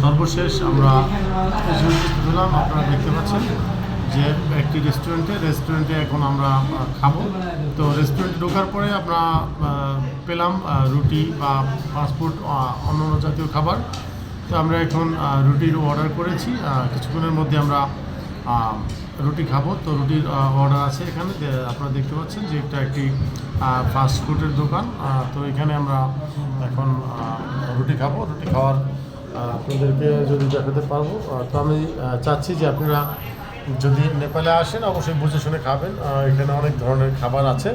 সর্বশেষ আমরা হলাম। আপনারা দেখতে পাচ্ছেন যে একটি রেস্টুরেন্টে রেস্টুরেন্টে এখন আমরা খাব। তো রেস্টুরেন্টে ঢোকার পরে আমরা পেলাম রুটি বা ফাস্টফুড অন্য জাতীয় খাবার। তো আমরা এখন রুটির অর্ডার করেছি। কিছুক্ষণের মধ্যে আমরা রুটি খাব। তো রুটির অর্ডার আছে এখানে। আপনারা দেখতে পাচ্ছেন যে এটা একটি ফাস্টফুডের দোকান। তো এখানে আমরা এখন রুটি খাব। রুটি খাওয়ার আপনাদেরকে যদি দেখাতে পারব তো আমি চাচ্ছি যে আপনারা যদি নেপালে আসেন, অবশ্যই বুঝে শুনে খাবেন। এখানে অনেক ধরনের খাবার আছে,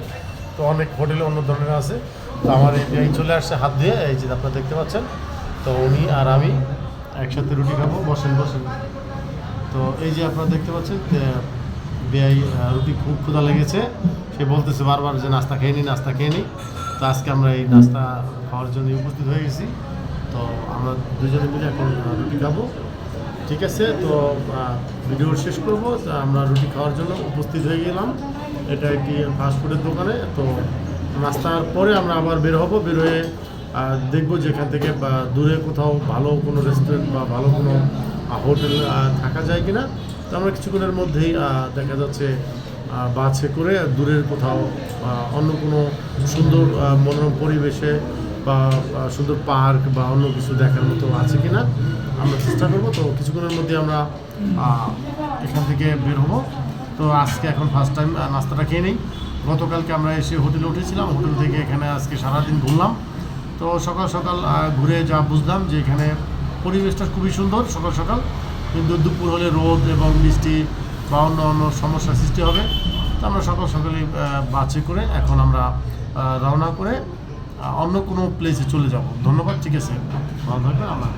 তো অনেক হোটেলে অন্য ধরনের আছে। তো আমার এই- চলে আসছে হাত দিয়ে, এই যে আপনারা দেখতে পাচ্ছেন। তো উনি আর আমি একসাথে রুটি খাব, বসেন বসেন। তো এই যে আপনারা দেখতে পাচ্ছেন বেআই রুটি খুব ক্ষুধা লেগেছে। সে বলতেছে বারবার যে নাস্তা খেয়ে নিই নাস্তা খেয়ে নিই তো আজকে আমরা এই নাস্তা খাওয়ার জন্য উপস্থিত হয়ে গেছি। তো আমরা দুজনে মিলে এখন রুটি খাব। ঠিক আছে, তো ভিডিও শেষ করব। আমরা রুটি খাওয়ার জন্য উপস্থিত হয়ে গেলাম। এটা একটি ফাস্টফুডের দোকানে। তো নাস্তার পরে আমরা আবার বের হব। বের হয়ে দেখব যেখান থেকে দূরে কোথাও ভালো কোনো রেস্টুরেন্ট বা ভালো কোনো হোটেল থাকা যায় কিনা। তো আমরা কিছুক্ষণের মধ্যেই দেখা যাচ্ছে বাসে করে দূরের কোথাও অন্য কোনো সুন্দর মনোরম পরিবেশে বা সুন্দর পার্ক বা অন্য কিছু দেখার মতো আছে কিনা, আমরা চেষ্টা করব। তো কিছুক্ষণের মধ্যে আমরা এখান থেকে বের হব। তো আজকে এখন ফার্স্ট টাইম নাস্তাটা খেয়ে নিই। গতকালকে আমরা এসে হোটেলে উঠেছিলাম। হোটেল থেকে এখানে আজকে সারাদিন ঘুরলাম। তো সকাল সকাল ঘুরে যা বুঝলাম যে এখানে পরিবেশটা খুবই সুন্দর সকাল সকাল। কিন্তু দুপুর হলে রোদ এবং বৃষ্টি বা অন্য অন্য সমস্যার সৃষ্টি হবে। তো আমরা সকাল সকালে বাসে করে এখন আমরা রওনা করে অন্য কোনো প্লেসে চলে যাব ধন্যবাদ ঠিক আছে ভালো থাকবেন আল্লাহ।